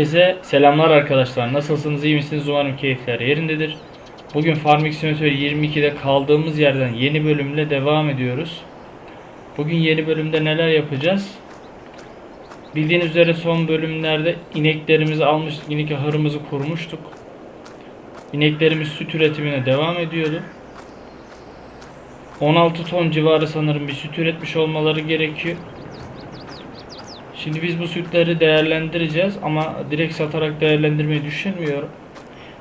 Herkese selamlar arkadaşlar. Nasılsınız? iyi misiniz? Umarım keyifler yerindedir. Bugün Farming Simulator 22'de kaldığımız yerden yeni bölümle devam ediyoruz. Bugün yeni bölümde neler yapacağız? Bildiğiniz üzere son bölümlerde ineklerimizi almıştık. İnek ahırımızı kurmuştuk. İneklerimiz süt üretimine devam ediyordu. 16 ton civarı sanırım bir süt üretmiş olmaları gerekiyor. Şimdi biz bu sütleri değerlendireceğiz ama direkt satarak değerlendirmeyi düşünmüyorum.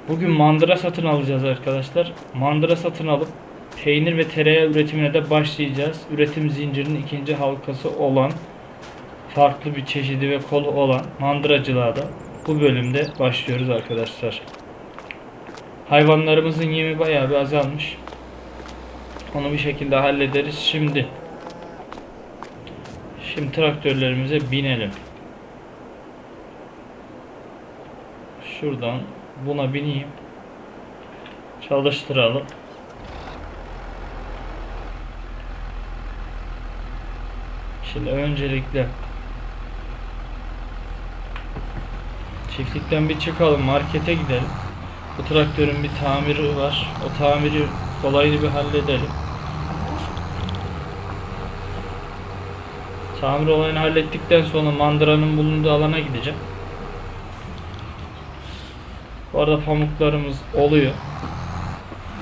Bugün mandıra satın alacağız arkadaşlar. Mandıra satın alıp peynir ve tereyağı üretimine de başlayacağız. Üretim zincirinin ikinci halkası olan farklı bir çeşidi ve kolu olan mandıracılığa da bu bölümde başlıyoruz arkadaşlar. Hayvanlarımızın yemi bayağı bir azalmış. Onu bir şekilde hallederiz. Şimdi Şimdi traktörlerimize binelim. Şuradan buna bineyim. Çalıştıralım. Şimdi öncelikle çiftlikten bir çıkalım markete gidelim. Bu traktörün bir tamiri var. O tamiri kolaylı bir halledelim. Tamir olayını hallettikten sonra mandıranın bulunduğu alana gideceğim. Bu arada pamuklarımız oluyor.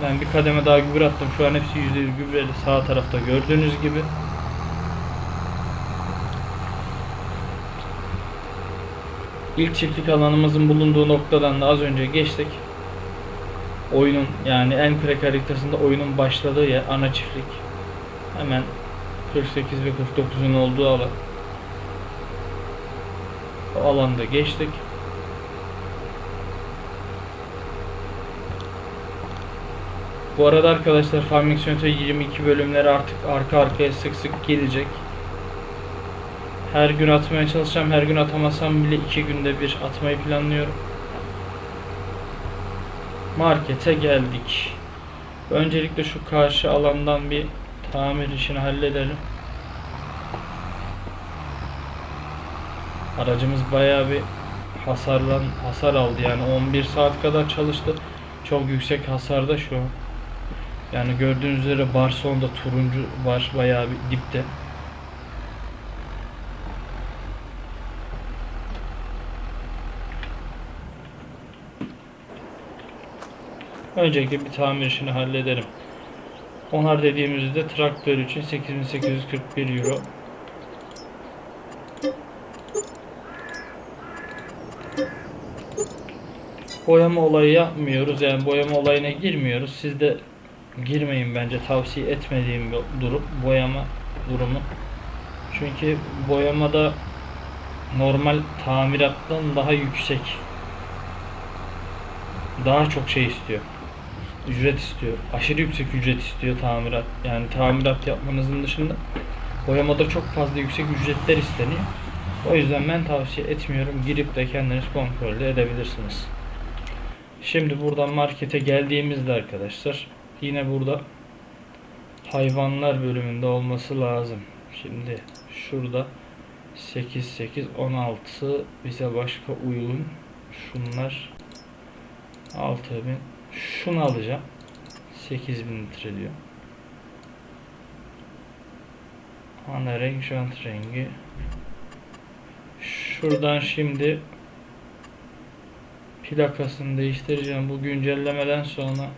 Ben bir kademe daha gübre attım. Şu an hepsi %100 gübreli sağ tarafta gördüğünüz gibi. İlk çiftlik alanımızın bulunduğu noktadan da az önce geçtik. Oyunun yani en crack haritasında oyunun başladığı yer ana çiftlik. Hemen 48 ve 49'un olduğu alan. O alanda geçtik. Bu arada arkadaşlar Farming Simulator 22 bölümleri artık arka arkaya sık sık gelecek. Her gün atmaya çalışacağım. Her gün atamasam bile iki günde bir atmayı planlıyorum. Markete geldik. Öncelikle şu karşı alandan bir tamir işini halledelim. Aracımız bayağı bir hasarlan hasar aldı yani 11 saat kadar çalıştı. Çok yüksek hasarda şu an. Yani gördüğünüz üzere bar sonunda turuncu var bayağı bir dipte. Öncelikle bir tamir işini hallederim. Onar dediğimizde traktör için 8841 euro. Boyama olayı yapmıyoruz. Yani boyama olayına girmiyoruz. Siz de girmeyin bence. Tavsiye etmediğim bir durum. Boyama durumu. Çünkü boyamada normal tamirattan daha yüksek. Daha çok şey istiyor ücret istiyor. Aşırı yüksek ücret istiyor tamirat. Yani tamirat yapmanızın dışında boyamada çok fazla yüksek ücretler isteniyor. O yüzden ben tavsiye etmiyorum. Girip de kendiniz kontrol edebilirsiniz. Şimdi buradan markete geldiğimizde arkadaşlar yine burada hayvanlar bölümünde olması lazım. Şimdi şurada 8 8 16 bize başka uygun. Şunlar 6000 şunu alacağım. 8000 litre diyor. Ana renk jant rengi. Şuradan şimdi plakasını değiştireceğim. Bu güncellemeden sonra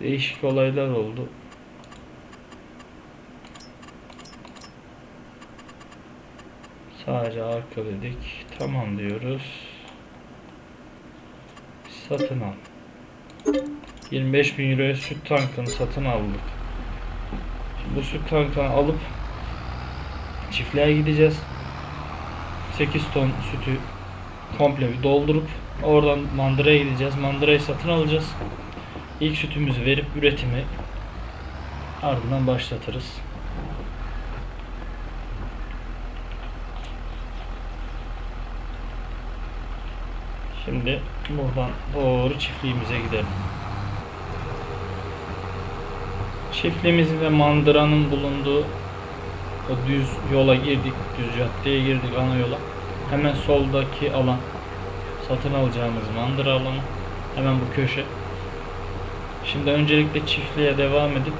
değişik olaylar oldu. Sadece arka dedik. Tamam diyoruz satın al. 25 bin euroya süt tankını satın aldık. Şimdi bu süt tankını alıp çiftliğe gideceğiz. 8 ton sütü komple bir doldurup oradan mandıraya gideceğiz. Mandırayı satın alacağız. İlk sütümüzü verip üretimi ardından başlatırız. Şimdi buradan doğru çiftliğimize gidelim. Çiftliğimizin ve mandıranın bulunduğu o düz yola girdik, düz caddeye girdik ana yola. Hemen soldaki alan satın alacağımız mandıra alanı. Hemen bu köşe. Şimdi öncelikle çiftliğe devam edip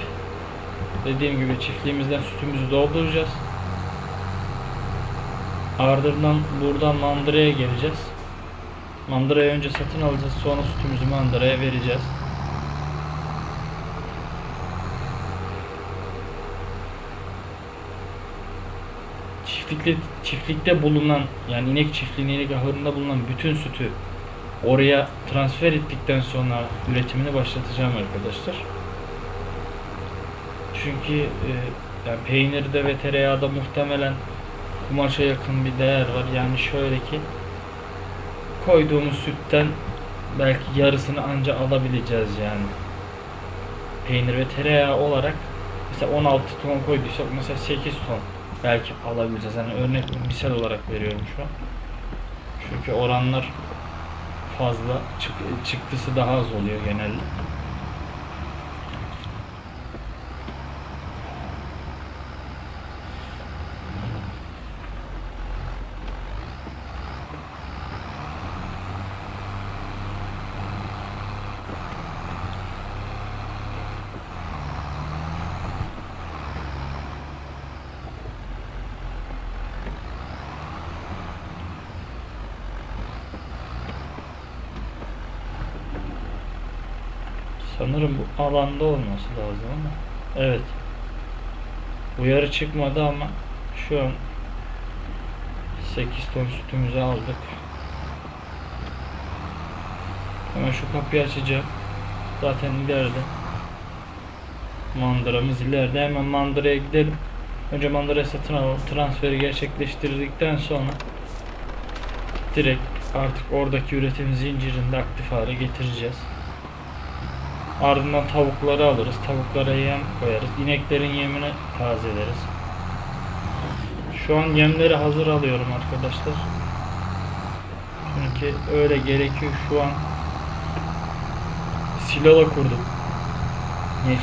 dediğim gibi çiftliğimizden sütümüzü dolduracağız. Ardından buradan mandıraya geleceğiz. Mandırayı önce satın alacağız. Sonra sütümüzü mandıraya vereceğiz. Çiftlikte, çiftlikte bulunan yani inek çiftliğinin inek ahırında bulunan bütün sütü oraya transfer ettikten sonra üretimini başlatacağım arkadaşlar. Çünkü e, yani peynirde ve tereyağda muhtemelen kumaşa yakın bir değer var. Yani şöyle ki koyduğumuz sütten belki yarısını anca alabileceğiz yani. Peynir ve tereyağı olarak mesela 16 ton koyduysak mesela 8 ton belki alabileceğiz. Yani örnek misal olarak veriyorum şu an. Çünkü oranlar fazla çık- çıktısı daha az oluyor genelde. Sanırım bu alanda olması lazım ama. Evet. Uyarı çıkmadı ama şu an 8 ton sütümüzü aldık. Hemen şu kapıyı açacağım. Zaten ileride. Mandıramız ileride. Hemen mandıraya gidelim. Önce mandıraya satın alalım. Transferi gerçekleştirdikten sonra direkt artık oradaki üretim zincirinde aktif hale getireceğiz. Ardından tavukları alırız. Tavuklara yem koyarız. İneklerin yemini tazeleriz. Şu an yemleri hazır alıyorum arkadaşlar. Çünkü öyle gerekiyor. Şu an silo da kurdum.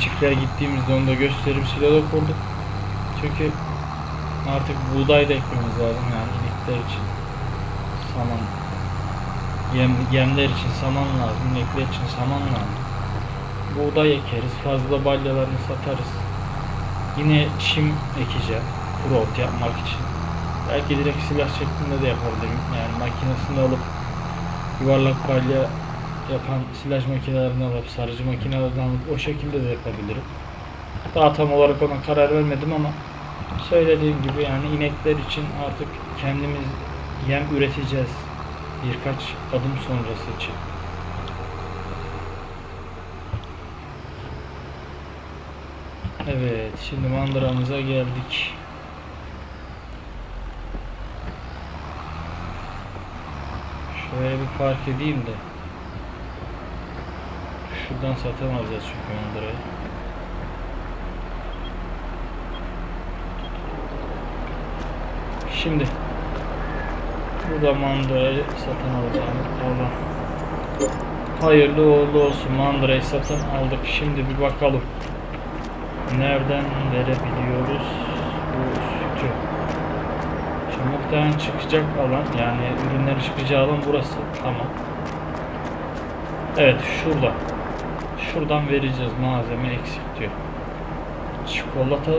Çiftliğe gittiğimizde onu da göstereyim. Silo da kurdum. Çünkü artık buğday da ekmemiz lazım yani inekler için. Saman. Yem, yemler için saman lazım. inekler için saman lazım buğday ekeriz, fazla balyalarını satarız. Yine çim ekeceğim, kuru ot yapmak için. Belki direkt silah şeklinde de yapabilirim. Yani makinesini alıp yuvarlak balya yapan silaj makinelerini alıp sarıcı makinelerini alıp o şekilde de yapabilirim. Daha tam olarak ona karar vermedim ama söylediğim gibi yani inekler için artık kendimiz yem üreteceğiz birkaç adım sonrası için. Evet, şimdi mandıramıza geldik. Şöyle bir park edeyim de. Şuradan satın alacağız çünkü mandırayı. Şimdi burada mandırayı satın alacağım. Allah. Hayırlı uğurlu olsun mandırayı satın aldık. Şimdi bir bakalım nereden verebiliyoruz bu sütü? Şimdi muhtemelen çıkacak alan yani ürünlerin çıkacağı alan burası. Tamam. Evet şurada. Şuradan vereceğiz malzeme eksik diyor. Çikolata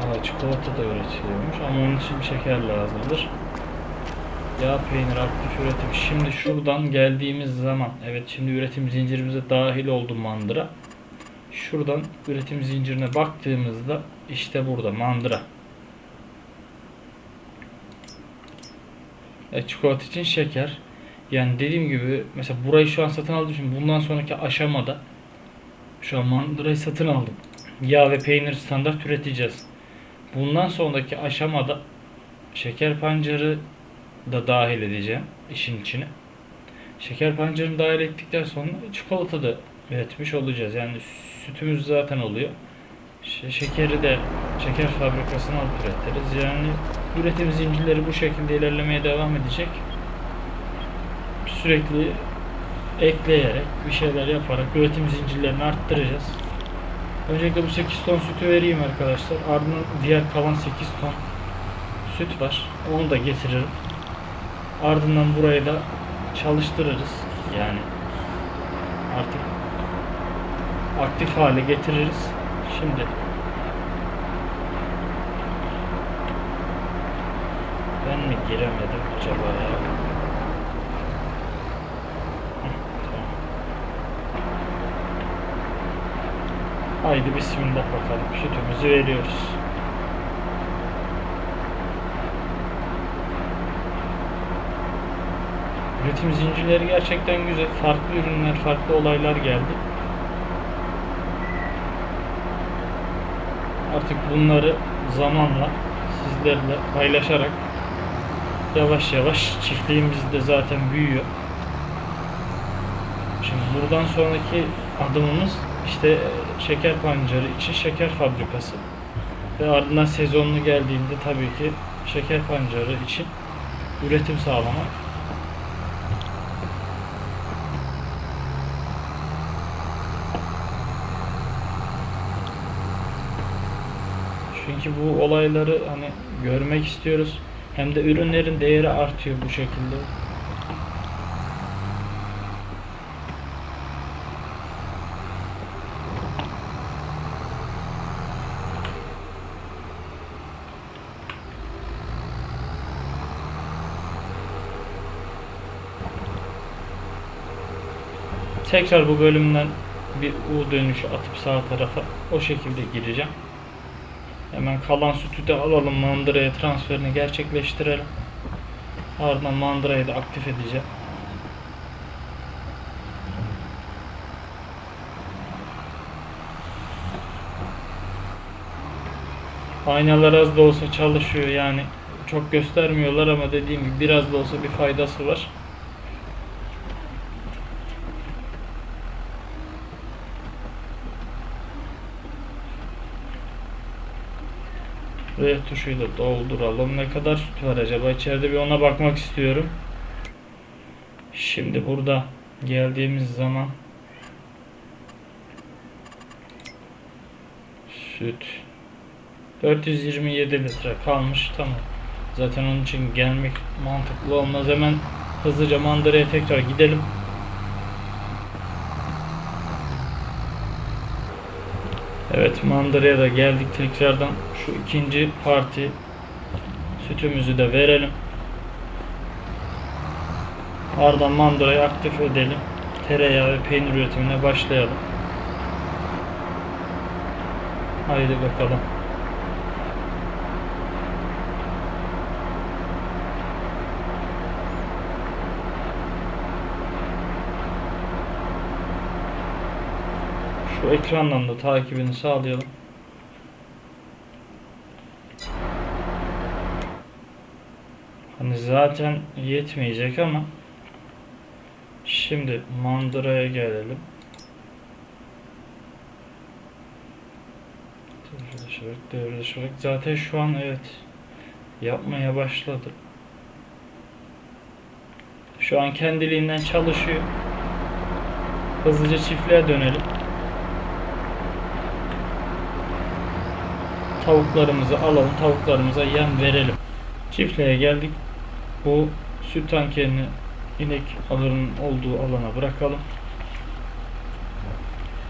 Aa, çikolata da üretiliyormuş ama onun için şeker lazımdır. Yağ peynir aktif üretim. Şimdi şuradan geldiğimiz zaman evet şimdi üretim zincirimize dahil oldu mandıra. Şuradan üretim zincirine baktığımızda işte burada mandıra. E, çikolata için şeker. Yani dediğim gibi mesela burayı şu an satın aldığım için bundan sonraki aşamada şu an mandırayı satın aldım. Yağ ve peynir standart üreteceğiz. Bundan sonraki aşamada şeker pancarı da dahil edeceğim işin içine. Şeker pancarını dahil ettikten sonra çikolata da üretmiş olacağız. Yani sütümüz zaten oluyor. Şekeri de şeker fabrikasına alıp üretiriz. Yani üretim zincirleri bu şekilde ilerlemeye devam edecek. Sürekli ekleyerek, bir şeyler yaparak üretim zincirlerini arttıracağız. Öncelikle bu 8 ton sütü vereyim arkadaşlar. Ardından diğer kalan 8 ton süt var. Onu da getiririm. Ardından burayı da çalıştırırız. Yani artık aktif hale getiririz. Şimdi ben mi giremedim acaba ya? Haydi bismillah bakalım. Sütümüzü veriyoruz. Üretim zincirleri gerçekten güzel. Farklı ürünler, farklı olaylar geldi. Artık bunları zamanla sizlerle paylaşarak yavaş yavaş çiftliğimiz de zaten büyüyor. Şimdi buradan sonraki adımımız işte şeker pancarı için şeker fabrikası. Ve ardından sezonlu geldiğinde tabii ki şeker pancarı için üretim sağlamak. Çünkü bu olayları hani görmek istiyoruz. Hem de ürünlerin değeri artıyor bu şekilde. Tekrar bu bölümden bir U dönüşü atıp sağ tarafa o şekilde gireceğim. Hemen kalan sütü de alalım mandıraya transferini gerçekleştirelim. Ardından mandırayı da aktif edeceğim. Aynalar az da olsa çalışıyor yani çok göstermiyorlar ama dediğim gibi biraz da olsa bir faydası var. V tuşuyla dolduralım. Ne kadar süt var acaba? İçeride bir ona bakmak istiyorum. Şimdi burada geldiğimiz zaman süt 427 litre kalmış. Tamam. Zaten onun için gelmek mantıklı olmaz. Hemen hızlıca mandıraya tekrar gidelim. Evet mandıraya da geldik tekrardan şu ikinci parti sütümüzü de verelim. Ardından mandırayı aktif edelim. Tereyağı ve peynir üretimine başlayalım. Haydi bakalım. Şu ekrandan da takibini sağlayalım. Hani zaten yetmeyecek ama şimdi mandıraya gelelim. Devrileşerek, devrileşerek. Zaten şu an evet yapmaya başladı. Şu an kendiliğinden çalışıyor. Hızlıca çiftliğe dönelim. Tavuklarımızı alalım. Tavuklarımıza yem verelim. Çiftliğe geldik. Bu süt tankerini inek ahırının olduğu alana bırakalım.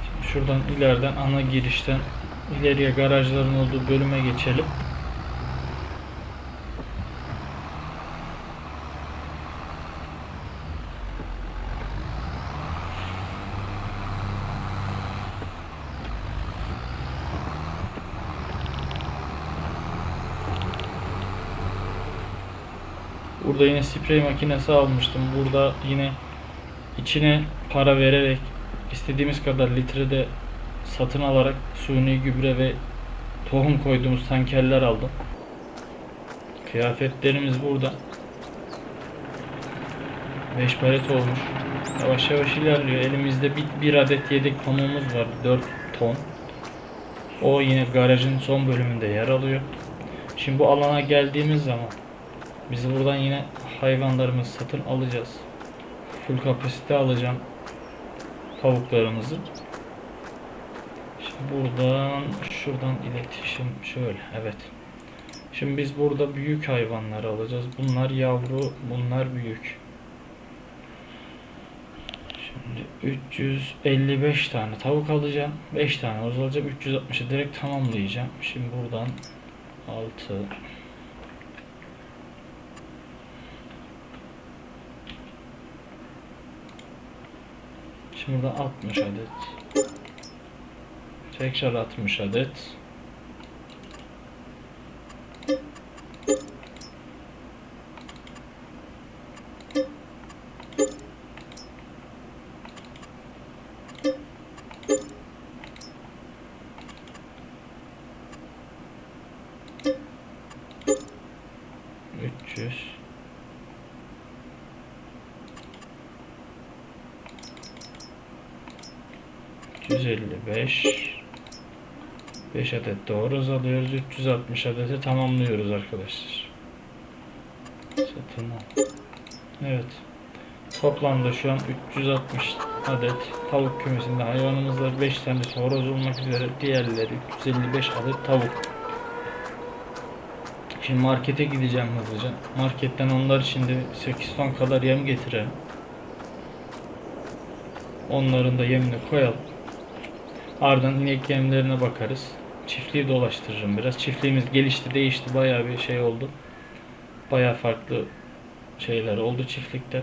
Şimdi şuradan ileriden ana girişten ileriye garajların olduğu bölüme geçelim. Burada yine sprey makinesi almıştım. Burada yine içine para vererek istediğimiz kadar litrede satın alarak suni gübre ve tohum koyduğumuz tankerler aldım. Kıyafetlerimiz burada. 5 palet olmuş. Yavaş yavaş ilerliyor. Elimizde bir, bir adet yedek pamuğumuz var. 4 ton. O yine garajın son bölümünde yer alıyor. Şimdi bu alana geldiğimiz zaman biz buradan yine hayvanlarımızı satın alacağız. Full kapasite alacağım tavuklarımızı. Şimdi buradan şuradan iletişim şöyle evet. Şimdi biz burada büyük hayvanları alacağız. Bunlar yavru, bunlar büyük. Şimdi 355 tane tavuk alacağım. 5 tane horoz alacağım. 360'ı direkt tamamlayacağım. Şimdi buradan 6 Şimdi buradan 60 adet. Tekrar 60 adet. 155 5 adet doğru alıyoruz. 360 adeti tamamlıyoruz arkadaşlar. Satın al. Evet. Toplamda şu an 360 adet tavuk kümesinde hayvanımız var. 5 tane horoz olmak üzere diğerleri 355 adet tavuk. Şimdi markete gideceğim hızlıca. Marketten onlar şimdi 8 ton kadar yem getirelim. Onların da yemini koyalım. Ardından inek yemlerine bakarız. Çiftliği dolaştırırım biraz. Çiftliğimiz gelişti, değişti. Bayağı bir şey oldu. Bayağı farklı şeyler oldu çiftlikte.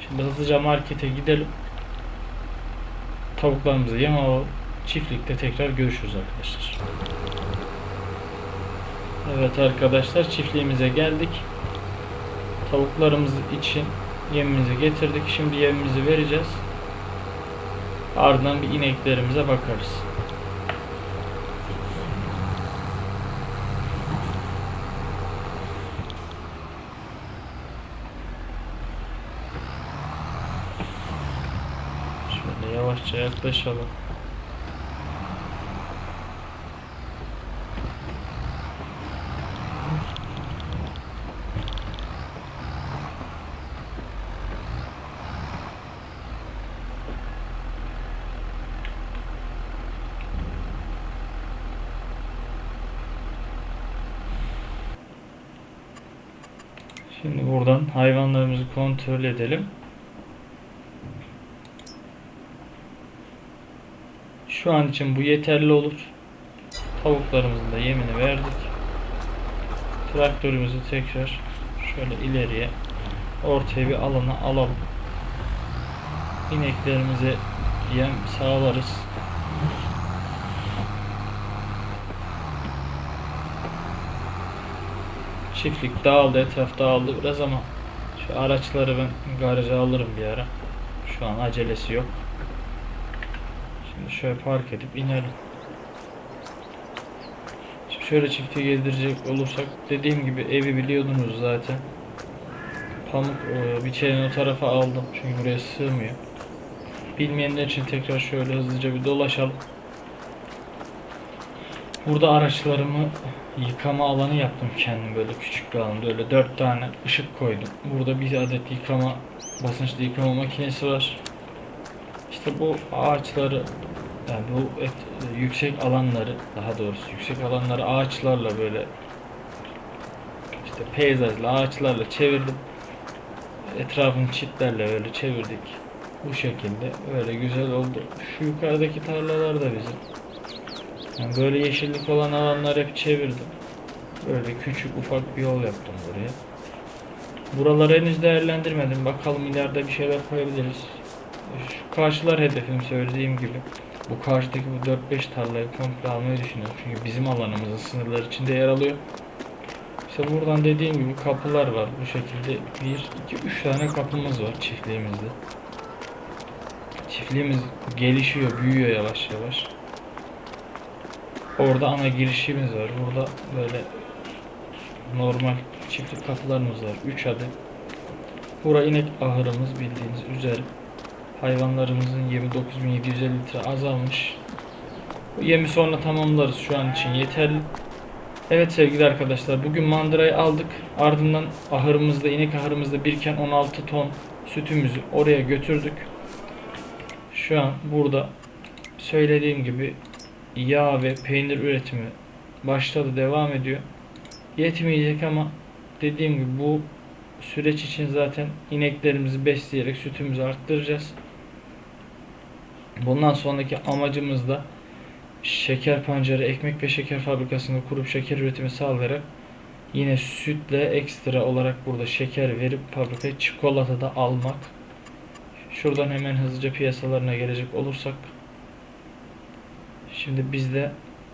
Şimdi hızlıca markete gidelim. Tavuklarımızı yem alalım. Çiftlikte tekrar görüşürüz arkadaşlar. Evet arkadaşlar çiftliğimize geldik. Tavuklarımız için yemimizi getirdik. Şimdi yemimizi vereceğiz. Ardından bir ineklerimize bakarız. Şöyle yavaşça yaklaşalım. Şimdi buradan hayvanlarımızı kontrol edelim. Şu an için bu yeterli olur. Tavuklarımızın da yemini verdik. Traktörümüzü tekrar şöyle ileriye ortaya bir alana alalım. İneklerimize yem sağlarız. Çiftlik dağıldı, etraf dağıldı biraz ama şu araçları ben garaja alırım bir ara. Şu an acelesi yok. Şimdi şöyle park edip inelim. Şimdi şöyle çifti gezdirecek olursak dediğim gibi evi biliyordunuz zaten. Pamuk e, biçerini o tarafa aldım çünkü buraya sığmıyor. Bilmeyenler için tekrar şöyle hızlıca bir dolaşalım. Burada araçlarımı yıkama alanı yaptım kendim böyle küçük bir alanda öyle dört tane ışık koydum. Burada bir adet yıkama basınçlı yıkama makinesi var. İşte bu ağaçları yani bu et, yüksek alanları daha doğrusu yüksek alanları ağaçlarla böyle işte peyzajla ağaçlarla çevirdim. Etrafını çitlerle böyle çevirdik. Bu şekilde öyle güzel oldu. Şu yukarıdaki tarlalar da bizim. Yani böyle yeşillik olan alanlar hep çevirdim. Böyle küçük ufak bir yol yaptım buraya. Buraları henüz değerlendirmedim. Bakalım ileride bir şeyler koyabiliriz. Şu karşılar hedefim söylediğim gibi. Bu karşıdaki bu 4-5 tarlayı komple almayı düşünüyorum. Çünkü bizim alanımızın sınırları içinde yer alıyor. İşte buradan dediğim gibi kapılar var. Bu şekilde 1, 2, 3 tane kapımız var çiftliğimizde. Çiftliğimiz gelişiyor, büyüyor yavaş yavaş. Orada ana girişimiz var. Burada böyle normal çiftlik kapılarımız var. 3 adet. Bura inek ahırımız bildiğiniz üzere. Hayvanlarımızın yemi 9750 litre azalmış. Bu yemi sonra tamamlarız şu an için yeterli. Evet sevgili arkadaşlar bugün mandırayı aldık. Ardından ahırımızda inek ahırımızda biriken 16 ton sütümüzü oraya götürdük. Şu an burada söylediğim gibi yağ ve peynir üretimi başladı devam ediyor. yetmeyecek ama dediğim gibi bu süreç için zaten ineklerimizi besleyerek sütümüzü arttıracağız. Bundan sonraki amacımız da şeker pancarı, ekmek ve şeker fabrikasında kurup şeker üretimi sağlayarak yine sütle ekstra olarak burada şeker verip fabrikaya çikolata da almak. Şuradan hemen hızlıca piyasalarına gelecek olursak Şimdi bizde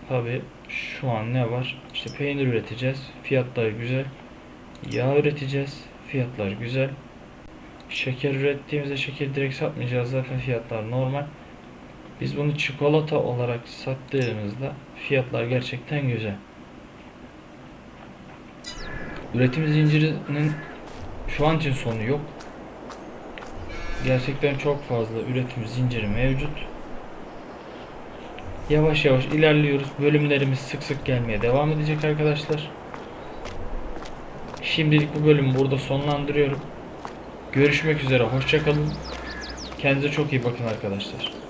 tabi şu an ne var? İşte peynir üreteceğiz. Fiyatlar güzel. Yağ üreteceğiz. Fiyatlar güzel. Şeker ürettiğimizde şeker direkt satmayacağız. Zaten fiyatlar normal. Biz bunu çikolata olarak sattığımızda fiyatlar gerçekten güzel. Üretim zincirinin şu an için sonu yok. Gerçekten çok fazla üretim zinciri mevcut. Yavaş yavaş ilerliyoruz. Bölümlerimiz sık sık gelmeye devam edecek arkadaşlar. Şimdilik bu bölümü burada sonlandırıyorum. Görüşmek üzere. Hoşçakalın. Kendinize çok iyi bakın arkadaşlar.